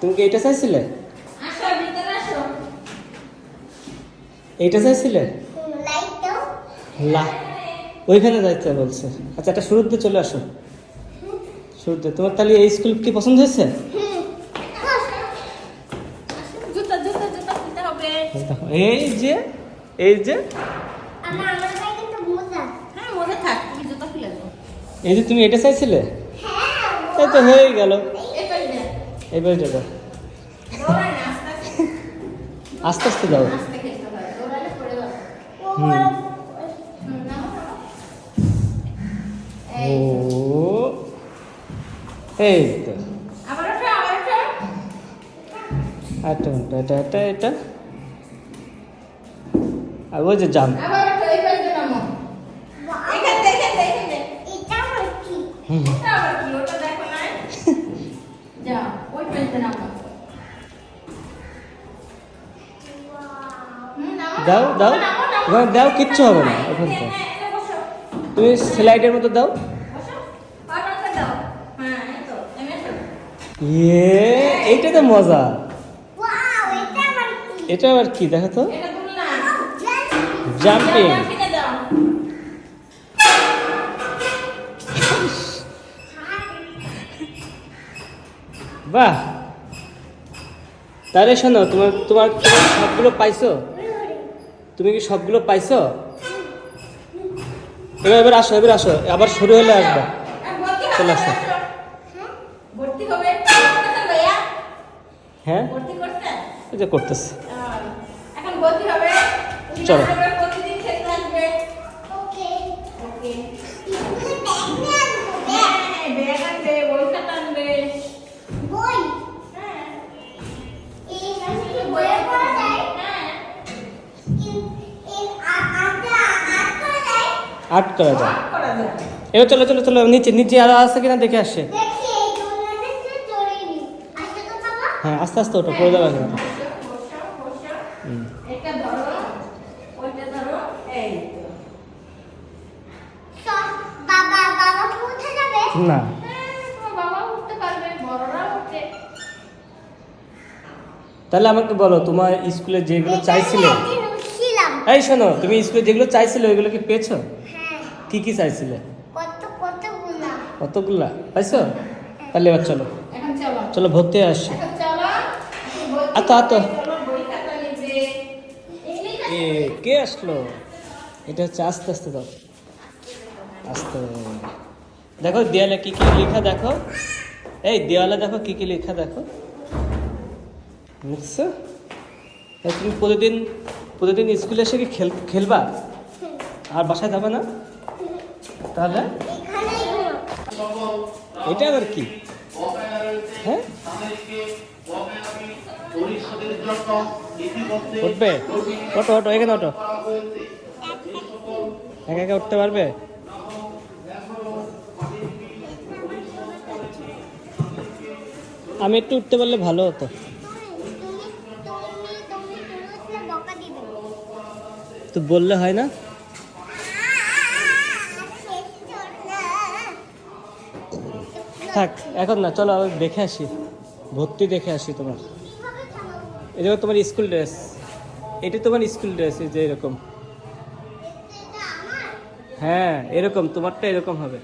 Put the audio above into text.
তুমি কি এটা চাইছিলে? আসো ভিতরে আসো। এইটা চাইছিলে? লা ওইখানে যাইতে বলছে। আচ্ছা এটা শুরুতে চলে আসো। শুরুতে তোমার তাহলে এই স্কুল কি পছন্দ হয়েছে? জুতা জুতা জুতা কিনতে হবে। দেখো, এই যে এই যে। আমার আমার ভাই কিন্তু মোজা। হ্যাঁ থাক তুমি জুতা খুলে দাও। এই যে তুমি এটা চাইছিলে? হ্যাঁ এই তো হয়ে গেল। এবার যাব আস্তে আস্তে যাও। ও এই তো। এটা এটা এটা আর ওই যে জাম ওঠো এই পাশে নামো এখান থেকে এখান থেকে এখান থেকে এটা আমার কি ওটা আবার কি ওটা দেখো না যাও ওই নামো হুম, দাও দাও। ওখানে দাও কিচ্ছু হবে না ওখান। তুমি স্লাইডের মতো দাও। ইয়ে এইটা তো মজা এটা আবার কি দেখো তো জাম্পিং বাহ তাহলে শোনো তোমার তোমার সবগুলো পাইছো তুমি কি সবগুলো পাইছো এবার এবার আসো এবার আসো আবার শুরু হলে আসবে চলে আসো। হ্যাঁ? যে করতেছে। চলো। আর্ট করা যায়। এবার চলো চলো চলো নিচে নিচে আরও আছে কিনা দেখে আসছে দেখি এই দোলনাতে সে চড়েনি আসলে তো বাবা হ্যাঁ আস্তে আস্তে ওটা পড়ে যাবে কিন্তু বসো, বসো, বসো। হুম। এটা ধরো, ওইটা ধরো, এই তো। তো বাবা বাবা কি উঠে যাবে না হ্যাঁ, তোমার বাবা উঠতে পারবে, বড়রা উঠে। তাহলে আমাকে বলো তোমার স্কুলে যেগুলো চাইছিলে এই শোনো তুমি স্কুলে যেগুলো চাইছিলে ওইগুলো কি পেয়েছ হ্যাঁ কি কি চাইছিলে? কত কতগুলা? পাইছো? তাহলে এবার চলো। চলো। ভর্তি আসছি। আতো, আতো। এ কে আসলো? এটা হচ্ছে আস্তে আস্তে দাও। আস্তে। দেখো দেয়ালে কি কি লেখা দেখো। এই দেওয়ালে দেখো কি কি লেখা দেখো। বুঝছ? তুমি প্রতিদিন প্রতিদিন স্কুলে এসে কি খেল খেলবা? আর বাসায় যাবে না? তাহলে? এটা আবার কি? হ্যাঁ? উঠবে? ওটো ওটো এখানে ওটো একা একা উঠতে পারবে? আমি একটু উঠতে পারলে ভালো হতো। তো বললে হয় না? থাক, এখন না, চলো দেখে আসি। ভর্তি দেখে আসি তোমার। এই দেখো তোমার স্কুল ড্রেস। এটা তোমার স্কুল ড্রেস যে এরকম। হ্যাঁ এরকম, তোমারটা এরকম হবে।